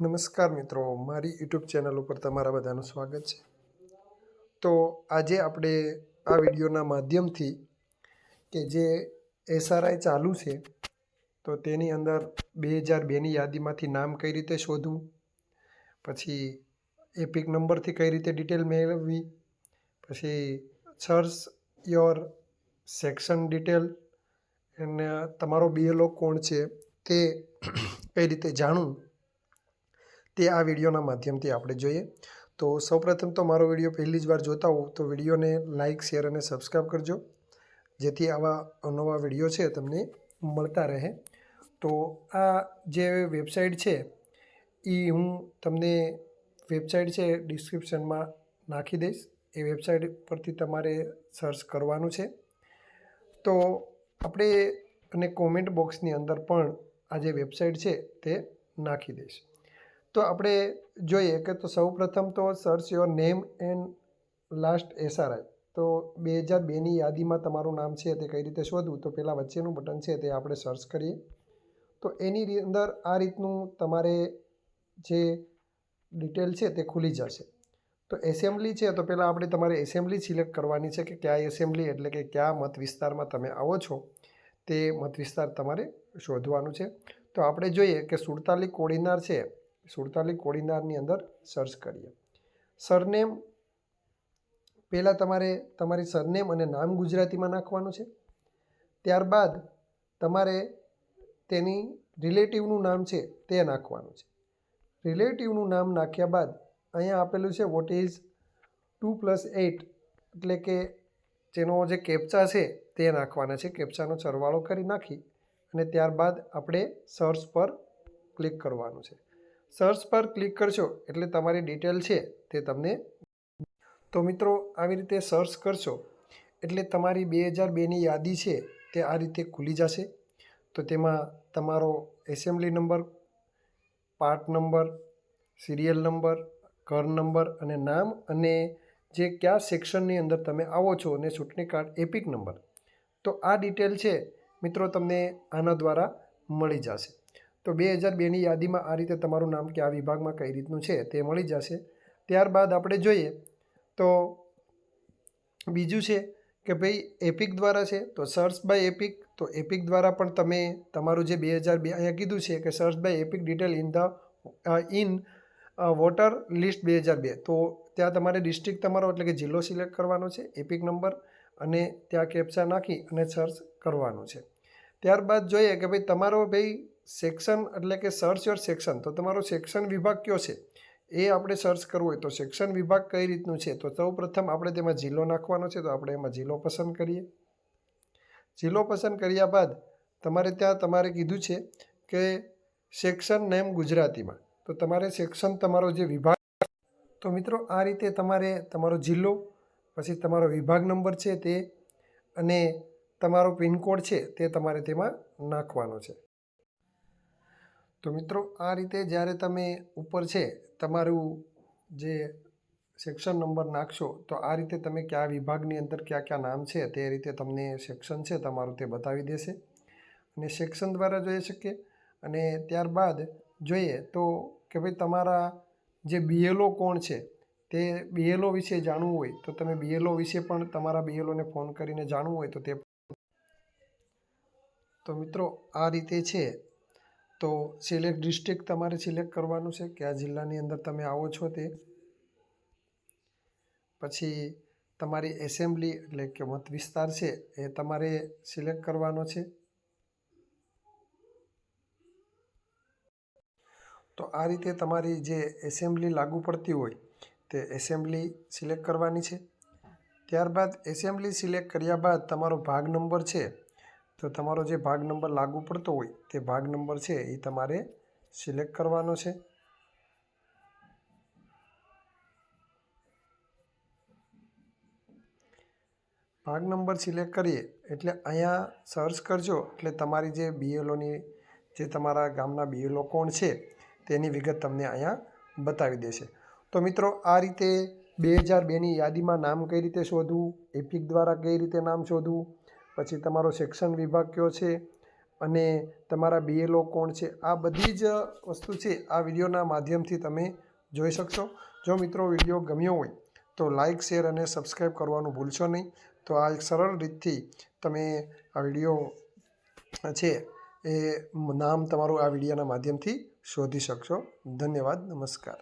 નમસ્કાર મિત્રો, મારી યુટ્યુબ ચેનલ ઉપર તમારા બધાનું સ્વાગત છે. તો આજે આપણે આ વિડીયોના માધ્યમથી કે જે એસઆરઆઈ ચાલુ છે, તો તેની અંદર બે હજાર બેની યાદીમાંથી નામ કઈ રીતે શોધવું, પછી એપિક નંબરથી કઈ રીતે ડિટેલ મેળવવી, પછી સર્ચ યોર સેક્શન ડિટેલ, અને તમારો બીએલઓ કોણ છે તે કઈ રીતે જાણવું તે આ વિડીયોના માધ્યમથી આપણે જોઈએ. તો સૌપ્રથમ તો મારો વીડિયો પહેલી જ વાર જોતા હોઉં તો વિડીયોને લાઇક, શેર અને સબસ્ક્રાઈબ કરજો. જેથી આવા અવનવા વીડિયો છે તમને મળતા રહે. તો આ જે વેબસાઇટ છે એ હું તમને વેબસાઇટ છે ડિસ્ક્રિપ્શનમાં નાખી દઈશ. એ વેબસાઇટ પરથી તમારે સર્ચ કરવાનું છે. તો આપણે અને કોમેન્ટ બોક્સની અંદર પણ આ જે વેબસાઇટ છે તે નાખી દઈશ. તો આપણે જોઈએ કે તો સૌ પ્રથમ તો search your name and last SRI તો બે હજાર બેની યાદીમાં તમારું નામ છે તે કઈ રીતે શોધવું? તો પહેલાં વચ્ચેનું બટન છે તે આપણે સર્ચ કરીએ. તો એની અંદર આ રીતનું તમારે જે ડિટેલ છે તે ખુલી જશે. તો એસેમ્બલી છે તો પહેલાં આપણે તમારે એસેમ્બલી સિલેક્ટ કરવાની છે કે કયા એસેમ્બલી એટલે કે કયા મત વિસ્તારમાં તમે આવો છો તે મત વિસ્તાર તમારે શોધવાનું છે. તો આપણે જોઈએ કે સુડતાલી કોડીનાર છે સુડતાલી કોડીનારની અંદર સર્ચ કરીએ. સરનેમ, પહેલાં તમારે તમારી સરનેમ અને નામ ગુજરાતીમાં નાખવાનું છે. ત્યારબાદ તમારે તેની રિલેટિવનું નામ છે તે નાખવાનું છે. રિલેટિવનું નામ નાખ્યા બાદ અહીંયા આપેલું છે what is two plus eight એટલે કે જેનો જે કેપ્ચા છે તે નાખવાના છે. કેપ્ચાનો સરવાળો કરી નાખી અને ત્યારબાદ આપણે સર્ચ પર ક્લિક કરવાનું છે. સર્ચ પર ક્લિક કરશો એટલે તમારી ડિટેલ છે તે તમને તો મિત્રો આવી રીતે સર્ચ કરશો એટલે તમારી બે હજાર બેની યાદી છે તે આ રીતે ખુલી જશે. તો તેમાં તમારો assembly number, part number, serial number, ઘર નંબર અને નામ અને જે કયા સેક્શનની અંદર તમે આવો છો અને ચૂંટણી કાર્ડ એપિક નંબર. તો આ ડિટેલ છે મિત્રો તમને આના દ્વારા મળી જશે. તો બે હજાર બેની યાદીમાં આ રીતે તમારું નામ કયા વિભાગમાં કઈ રીતનું છે તે મળી જશે. ત્યારબાદ આપણે જોઈએ તો બીજું છે કે ભાઈ એપિક દ્વારા છે તો સર્ચ બાય એપિક તો એપિક દ્વારા પણ તમે તમારું જે બે હજાર બે, અહીંયા કીધું છે કે search by EPIC detail in the in voter list બે હજાર બે. તો ત્યાં તમારે ડિસ્ટ્રિક્ટ તમારો એટલે કે જિલ્લો સિલેક્ટ કરવાનો છે એપિક નંબર અને ત્યાં કેપ્ચા નાખી અને સર્ચ કરવાનું છે. ત્યારબાદ જોઈએ કે ભાઈ તમારો ભાઈ સેક્શન એટલે કે સર્ચ યોર સેક્શન તો તમારો સેક્શન વિભાગ કયો છે? એ આપણે સર્ચ કરવું હોય તો સેક્શન વિભાગ કઈ રીતનું છે? તો સૌ પ્રથમ આપણે તેમાં જિલ્લો નાખવાનો છે, તો આપણે એમાં જિલ્લો પસંદ કરીએ. જિલ્લો પસંદ કર્યા બાદ તમારે ત્યાં તમારે કીધું છે કે સેક્શન નેમ ગુજરાતીમાં. તો તમારે સેક્શન તમારો જે વિભાગ તો મિત્રો આ રીતે તમારે તમારો જિલ્લો, પછી તમારો વિભાગ નંબર છે તે, અને તમારો પિનકોડ છે તે તમારે તેમાં નાખવાનો છે. તો મિત્રો, આ રીતે જ્યારે તમે ઉપર છે, તમારું જે સેક્શન નંબર નાખશો, તો આ રીતે તમે કયા વિભાગની અંદર કયા કયા નામ છે, તે રીતે તમને સેક્શન છે, તમારું તે બતાવી દેશે. અને સેક્શન દ્વારા જોઈ શકીએ. અને ત્યારબાદ જોઈએ તો કે ભાઈ તમારા જે બીએલઓ કોણ છે, તે બીએલઓ વિશે જાણવું હોય, તો તમે બીએલઓ વિશે પણ તમારા બીએલઓને ફોન કરીને જાણવું હોય, તો તે તો મિત્રો, આ રીતે છે. તો સિલેક્ટ ડિસ્ટ્રિક્ટ તમારે સિલેક્ટ કરવાનું છે કયા જિલ્લાની અંદર તમે આવો છો તે. પછી તમારી એસેમ્બલી એટલે કે મત વિસ્તાર છે એ તમારે સિલેક્ટ કરવાનો છે. તો આ રીતે તમારી જે એસેમ્બલી લાગુ પડતી હોય તે એસેમ્બલી સિલેક્ટ કરવાની છે. ત્યારબાદ એસેમ્બલી સિલેક્ટ કર્યા બાદ તમારો ભાગ નંબર છે તો તમારો જે ભાગ નંબર લાગુ પડતો હોય, તે ભાગ નંબર છે એ તમારે સિલેક્ટ કરવાનો છે. ભાગ નંબર સિલેક્ટ કરીએ, એટલે અહીંયા સર્ચ કરજો, એટલે તમારી જે બીએલઓની, જે તમારા ગામના બીએલઓ કોણ છે, તેની વિગત તમને અહીંયા બતાવી દેશે. તો મિત્રો, આ રીતે બે હજાર બેની યાદીમાં નામ કઈ રીતે શોધવું, એપિક દ્વારા કઈ રીતે નામ શોધવું પછી તમારો શિક્ષણ વિભાગ કયો છે અને તમારા બીએલઓ કોણ છે? આ બધી જ વસ્તુ છે આ વિડીયોના માધ્યમથી તમે જોઈ શકશો. જો મિત્રો વીડિયો ગમ્યો હોય તો લાઇક શેર અને સબસ્ક્રાઈબ કરવાનું ભૂલશો નહીં. તો આ એક સરળ રીતથી તમે આ વીડિયો છે એ નામ તમારું આ વિડીયોના માધ્યમથી શોધી શકશો. ધન્યવાદ, નમસ્કાર.